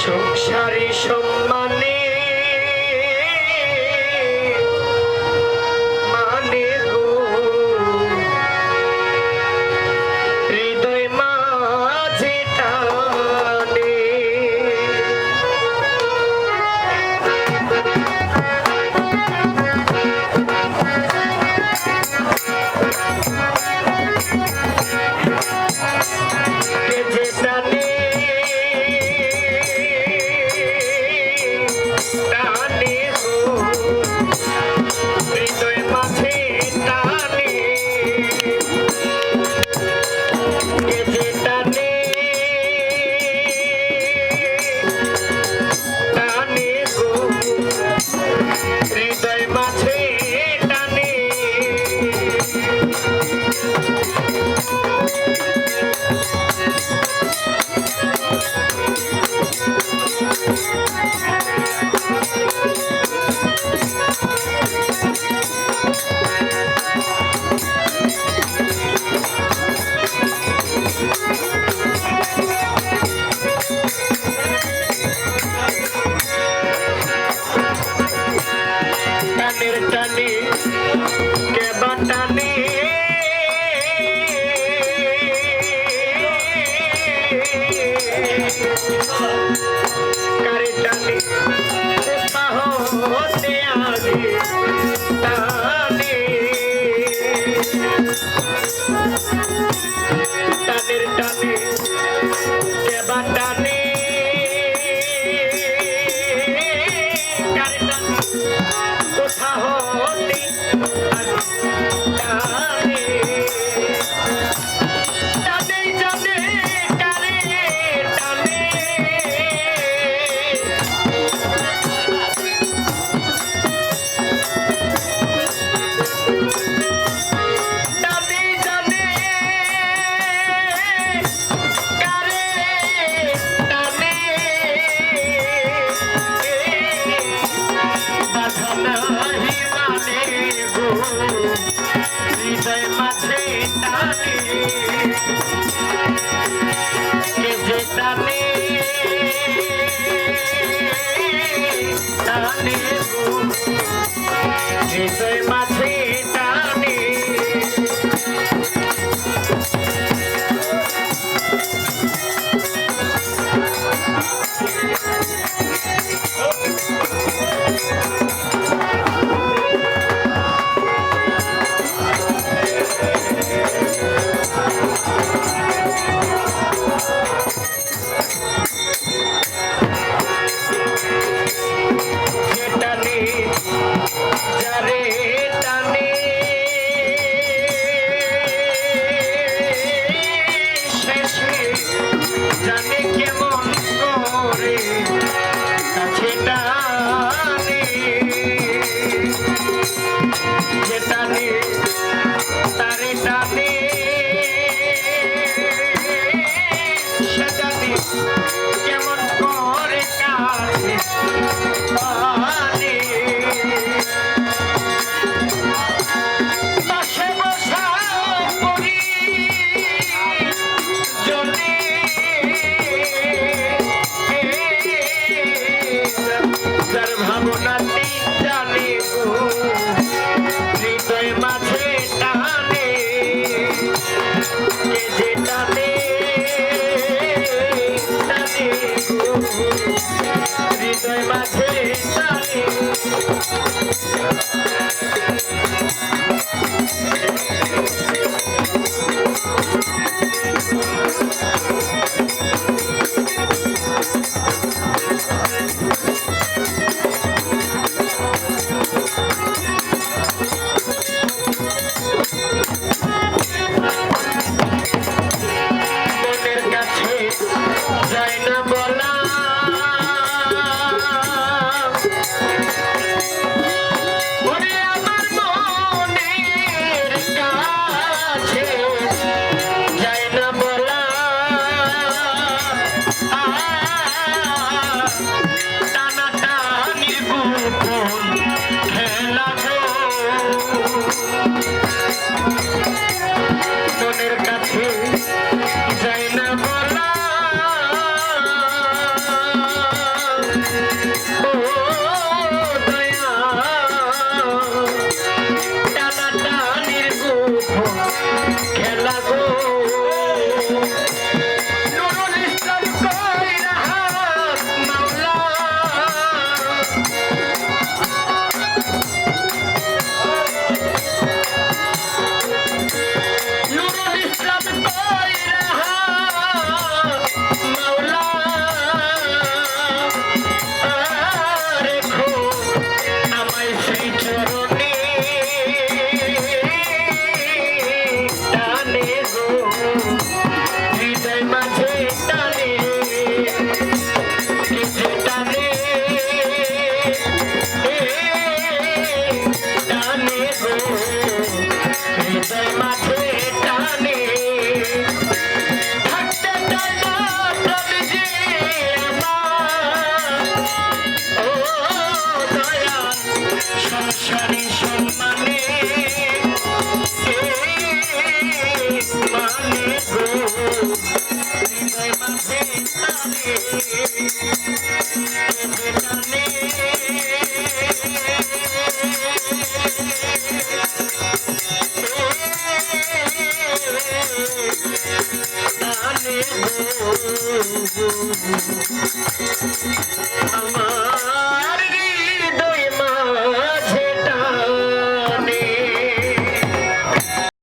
সংসারে সম টানে কেবা টানে কারে টানে হতে আগে টানে টানের টানে কেবা টানে হৃদয় মাঝে জানি টানে আমার